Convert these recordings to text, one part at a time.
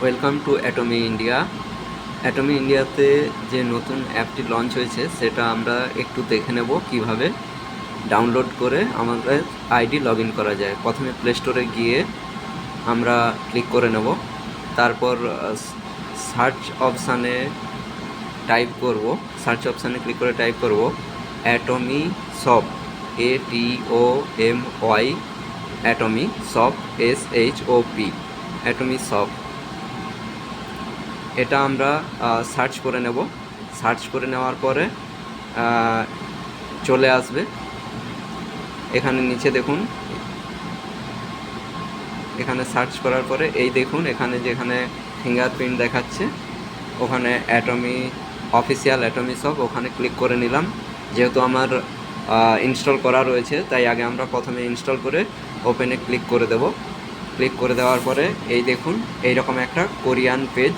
Welcome to Atomy India Atomy ইন্ডিয়াতে যে নতুন অ্যাপটি লঞ্চ হয়েছে, সেটা আমরা একটু দেখে নেব কীভাবে ডাউনলোড করে আমাদের আইডি লগ করা যায়। প্রথমে প্লে স্টোরে গিয়ে আমরা ক্লিক করে নেব। তারপর সার্চ অপশানে টাইপ করব। সার্চ অপশানে ক্লিক করে টাইপ করব Atomy shop A T O M Y Atomy shop S H O P Atomy shop এটা আমরা সার্চ করে নেব। সার্চ করে নেওয়ার পরে চলে আসবে। এখানে নিচে দেখুন। এখানে সার্চ করার পরে এই দেখুন, এখানে যেখানে ফিঙ্গারপ্রিন্ট দেখাচ্ছে, ওখানে অ্যাটমি অফিসিয়াল অ্যাটমি সব ওখানে ক্লিক করে নিলাম। যেহেতু আমার ইনস্টল করা রয়েছে, তাই আগে আমরা প্রথমে ইনস্টল করে ওপেনে ক্লিক করে দেব। ক্লিক করে দেওয়ার পরে এই দেখুন এই রকম একটা কোরিয়ান পেজ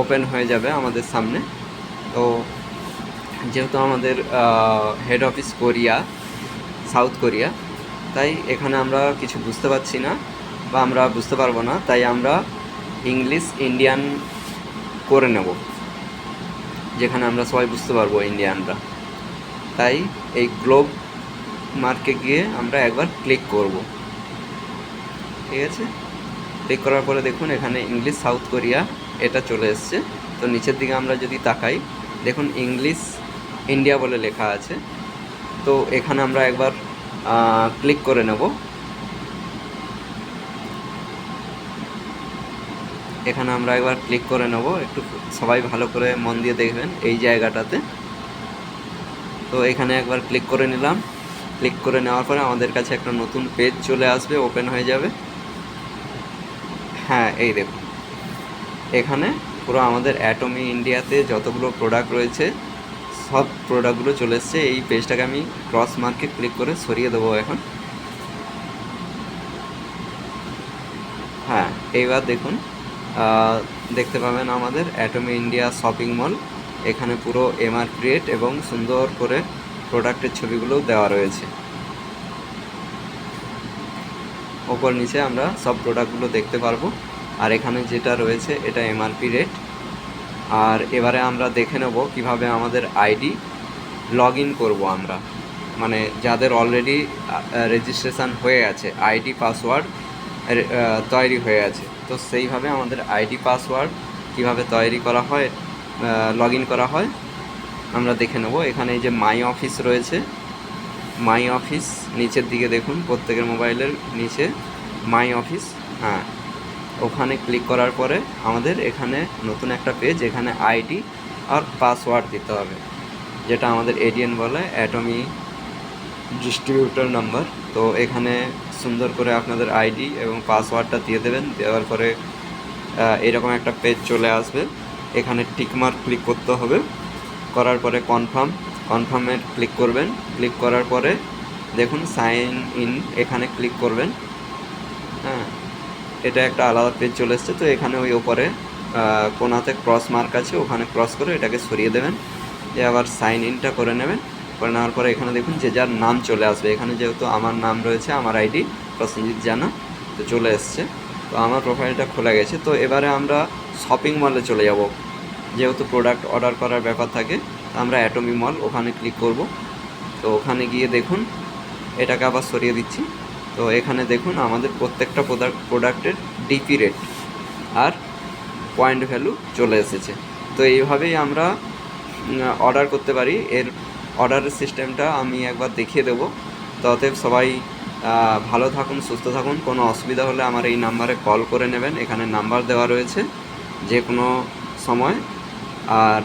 ওপেন হয়ে যাবে আমাদের সামনে। তো যেহেতু আমাদের head office Korea South Korea, তাই এখানে আমরা কিছু বুঝতে পারছি না বা আমরা বুঝতে পারব না, তাই আমরা ইংলিশ ইন্ডিয়ান করে নেব, যেখানে আমরা সবাই বুঝতে পারব ইন্ডিয়ানরা তাই এই গ্লোব মার্কে গিয়ে আমরা একবার ক্লিক করব। ঠিক আছে? ক্লিক করার পরে দেখুন এখানে ইংলিশ সাউথ কোরিয়া এটা চলে এসছে। তো নিচের দিকে আমরা যদি তাকাই, দেখুন ইংলিশ, ইন্ডিয়া বলে লেখা আছে। তো এখানে আমরা একবার ক্লিক করে নেব। এখানে আমরা একবার ক্লিক করে নেব। একটু সবাই ভালো করে মন দিয়ে দেখবেন এই জায়গাটাতে। তো এখানে একবার ক্লিক করে নিলাম। ক্লিক করে নেওয়ার পরে আমাদের কাছে একটা নতুন পেজ চলে আসবে, ওপেন হয়ে যাবে। হ্যাঁ এই দেখুন। এখানে পুরো আমাদের অ্যাটমি ইন্ডিয়াতে যতগুলো প্রোডাক্ট রয়েছে, সব প্রোডাক্টগুলো চলে এসছে। এই পেজটাকে আমি ক্রস মার্কে ক্লিক করে সরিয়ে দেবো এখন। হ্যাঁ এইবার দেখুন দেখতে পাবেন আমাদের অ্যাটমি ইন্ডিয়া শপিং মল এখানে পুরো এমআর ক্রিয়েট এবং সুন্দর করে প্রোডাক্টের ছবিগুলো দেওয়া রয়েছে। ওপর নিচে আমরা সব প্রোডাক্টগুলো দেখতে পারব। আর এখানে যেটা রয়েছে, এটা এমআরপি রেট আর এবারে আমরা দেখে নেব কীভাবে আমাদের আইডি লগ ইন করব আমরা। মানে যাদের অলরেডি রেজিস্ট্রেশন হয়ে আছে আইডি পাসওয়ার্ড তৈরি হয়ে আছে। তো সেইভাবে আমাদের আইডি পাসওয়ার্ড কীভাবে তৈরি করা হয় লগ ইন করা হয়, আমরা দেখে নেব। এখানে যে মাই অফিস রয়েছে। মাই অফিস নিচের দিকে দেখুন, প্রত্যেকের মোবাইলের নিচে মাই অফিস হ্যাঁ। ওখানে ক্লিক করার পরে আমাদের এখানে নতুন একটা পেজ এখানে আইডি আর পাসওয়ার্ড দিতে হবে, যেটা আমাদের এডিএন বলে অ্যাটমি ডিস্ট্রিবিউটর নাম্বার তো এখানে সুন্দর করে আপনাদের আইডি এবং পাসওয়ার্ডটা দিয়ে দেবেন, দেওয়ার পরে এরকম একটা পেজ চলে আসবে। এখানে টিকমার্ক ক্লিক করতে হবে। করার পরে কনফার্ম কনফার্মে ক্লিক করবেন। ক্লিক করার পরে দেখুন সাইন ইন এখানে ক্লিক করবেন। হ্যাঁ এটা একটা আলাদা পেজ চলে এসছে, তো এখানে ওই ওপরে কোনাতে ক্রস মার্ক আছে, ওখানে ক্রস করে এটাকে সরিয়ে দেবেন। দিয়ে আবার সাইন ইনটা করে নেবেন। করে নেওয়ার পরে এখানে দেখুন যে যার নাম চলে আসবে। এখানে যেহেতু আমার নাম রয়েছে, আমার আইডি প্রসেনজিৎ জানা, তো চলে এসছে। তো আমার প্রোফাইলটা খোলা গেছে। তো এবারে আমরা শপিং মলে চলে যাব। যেহেতু প্রোডাক্ট অর্ডার করার ব্যাপার থাকে আমরা অ্যাটমি মল ওখানে ক্লিক করব। তো ওখানে গিয়ে দেখুন, এটাকে আবার সরিয়ে দিচ্ছি। তো এখানে দেখুন আমাদের প্রত্যেকটা প্রোডাক্ট প্রোডাক্টের ডিপি রেট আর পয়েন্ট ভ্যালু চলে এসেছে। তো এইভাবেই আমরা অর্ডার করতে পারি। এর অর্ডারের সিস্টেমটা আমি একবার দেখিয়ে দেবো। অতএব সবাই ভালো থাকুন, সুস্থ থাকুন। কোনো অসুবিধা হলে আমার এই নাম্বারে কল করে নেবেন। এখানে নাম্বার দেওয়া রয়েছে যে কোনো সময়। আর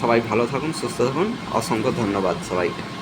সবাই ভালো থাকুন, সুস্থ থাকুন। অসংখ্য ধন্যবাদ সবাইকে।